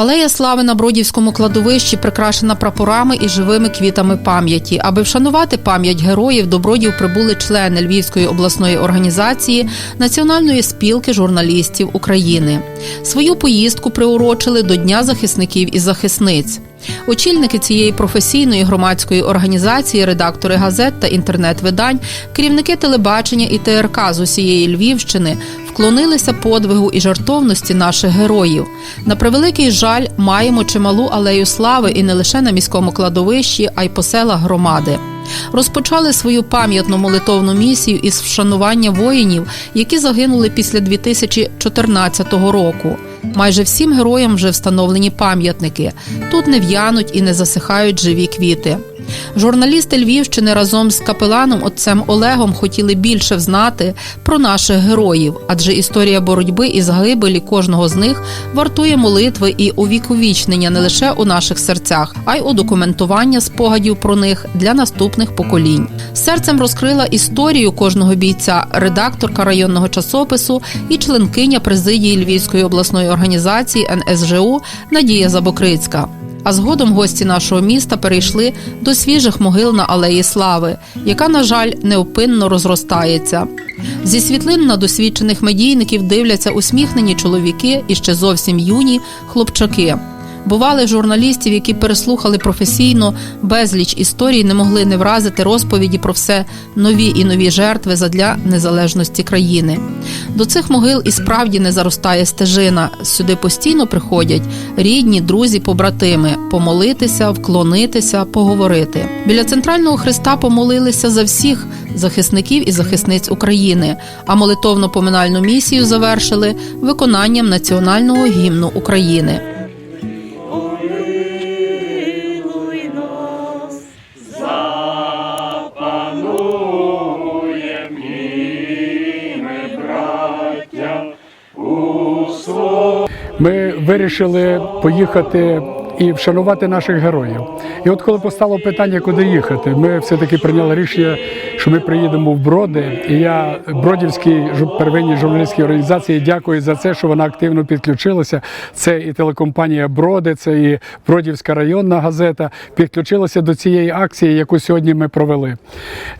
Алея слави на Бродівському кладовищі прикрашена прапорами і живими квітами пам'яті. Аби вшанувати пам'ять героїв, до Бродів прибули члени Львівської обласної організації Національної спілки журналістів України. Свою поїздку приурочили до Дня захисників і захисниць. Очільники цієї професійної громадської організації, редактори газет та інтернет-видань, керівники телебачення і ТРК з усієї Львівщини вклонилися подвигу і жартовності наших героїв. На превеликий жаль, маємо чималу алею слави і не лише на міському кладовищі, а й по селах громади. Розпочали свою пам'ятну молитовну місію із вшанування воїнів, які загинули після 2014 року. Майже всім героям вже встановлені пам'ятники. Тут не в'януть і не засихають живі квіти. Журналісти Львівщини разом з капеланом отцем Олегом хотіли більше взнати про наших героїв, адже історія боротьби і загибелі кожного з них вартує молитви і увіковічнення не лише у наших серцях, а й у документування спогадів про них для наступних поколінь. Серцем розкрила історію кожного бійця редакторка районного часопису і членкиня президії Львівської обласної організації НСЖУ Надія Забокрицька. А згодом гості нашого міста перейшли до свіжих могил на алеї Слави, яка, на жаль, неупинно розростається. Зі світлин на досвідчених медійників дивляться усміхнені чоловіки і ще зовсім юні хлопчаки. Бували журналістів, які переслухали професійно безліч історій, не могли не вразити розповіді про все нові і нові жертви задля незалежності країни. До цих могил і справді не заростає стежина. Сюди постійно приходять рідні, друзі, побратими помолитися, вклонитися, поговорити. Біля центрального хреста помолилися за всіх захисників і захисниць України. А молитовно-поминальну місію завершили виконанням національного гімну України. Ми вирішили поїхати і вшанувати наших героїв. І от коли постало питання, куди їхати, ми все-таки прийняли рішення, що ми приїдемо в Броди. І я Бродівській первинній журналістській організації дякую за це, що вона активно підключилася. Це і телекомпанія Броди, це і Бродівська районна газета підключилася до цієї акції, яку сьогодні ми провели.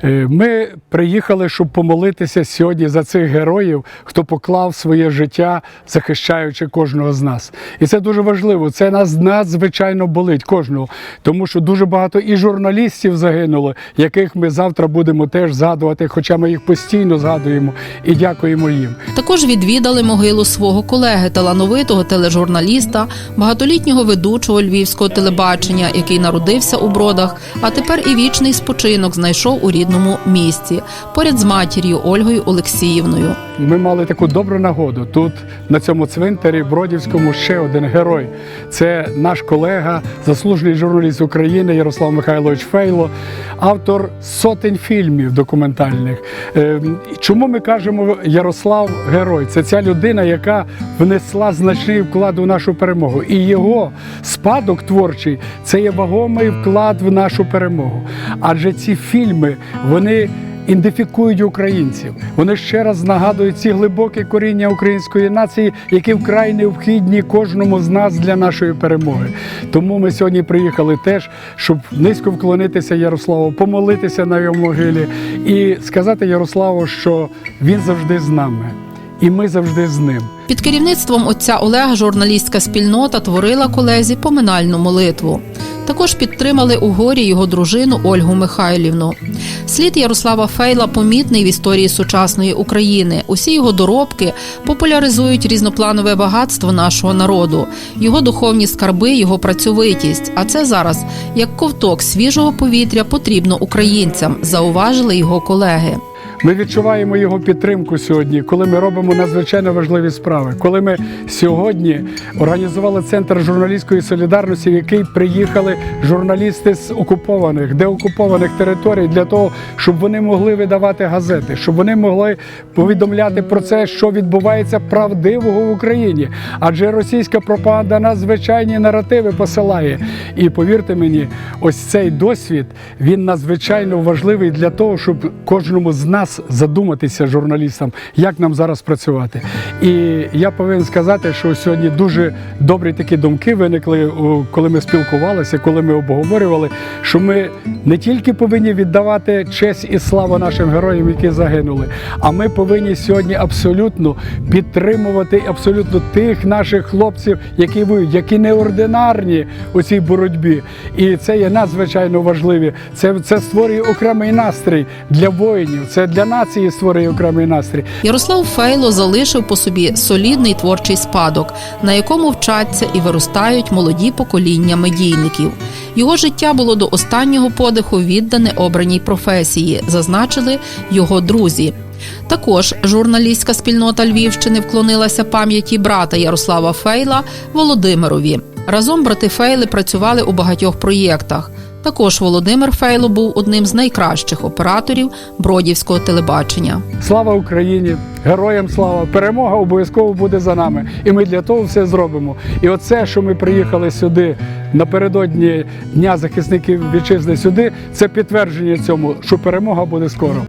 Е, Ми приїхали, щоб помолитися сьогодні за цих героїв, хто поклав своє життя, захищаючи кожного з нас. І це дуже важливо. Це нас надзвичайно болить кожного, тому що дуже багато і журналістів загинуло, яких ми завтра будемо теж згадувати, хоча ми їх постійно згадуємо і дякуємо їм. Також відвідали могилу свого колеги, талановитого тележурналіста, багатолітнього ведучого львівського телебачення, який народився у бродах, а тепер і вічний спочинок знайшов у рідному місті поряд з матір'ю Ольгою Олексіївною. Ми мали таку добру нагоду. Тут на цьому цвинтарі Бродівському ще один герой. Це наш колега, заслужений журналіст України Ярослав Михайлович Фейло, автор сотень фільмів документальних. Е, Чому ми кажемо Ярослав герой? Це ця людина, яка внесла значний вклад у нашу перемогу. І його спадок творчий це є вагомий вклад в нашу перемогу. Адже ці фільми вони ідентифікують українців. Вони ще раз нагадують ці глибокі коріння української нації, які вкрай необхідні кожному з нас для нашої перемоги. Тому ми сьогодні приїхали теж, щоб низько вклонитися Ярославу, помолитися на його могилі і сказати Ярославу, що він завжди з нами, і ми завжди з ним. Під керівництвом отця Олега журналістська спільнота творила колезі поминальну молитву. Також підтримали у горі його дружину Ольгу Михайлівну. Слід Ярослава Фейла помітний в історії сучасної України. Усі його доробки популяризують різнопланове багатство нашого народу, його духовні скарби, його працьовитість. А це зараз як ковток свіжого повітря потрібно українцям, зауважили його колеги. Ми відчуваємо його підтримку сьогодні, коли ми робимо надзвичайно важливі справи. Коли ми сьогодні організували центр журналістської солідарності, в який приїхали журналісти з окупованих, деокупованих територій, для того, щоб вони могли видавати газети, щоб вони могли повідомляти про це, що відбувається правдивого в Україні. Адже російська пропаганда надзвичайні наративи посилає. І повірте мені, ось цей досвід він надзвичайно важливий для того, щоб кожному з нас час задуматися журналістам, як нам зараз працювати. І я повинен сказати, що сьогодні дуже добрі такі думки виникли, коли ми спілкувалися, коли ми обговорювали, що ми не тільки повинні віддавати честь і славу нашим героям, які загинули, а ми повинні сьогодні абсолютно підтримувати абсолютно тих наших хлопців, які воюють, які неординарні у цій боротьбі. І це є надзвичайно важливі. Це, це створює окремий настрій для воїнів. Це для нації створює окремий настрій. Ярослав Фейло залишив по собі солідний творчий спадок, на якому вчаться і виростають молоді покоління медійників. Його життя було до останнього подиху віддане обраній професії, зазначили його друзі. Також журналістська спільнота Львівщини вклонилася пам'яті брата Ярослава Фейла Володимирові. Разом брати Фейли працювали у багатьох проєктах. Також Володимир Фейло був одним з найкращих операторів бродівського телебачення. Слава Україні! Героям слава! Перемога обов'язково буде за нами. І ми для того все зробимо. І оце, що ми приїхали сюди напередодні Дня захисників вітчизни сюди, це підтвердження цьому, що перемога буде скоро.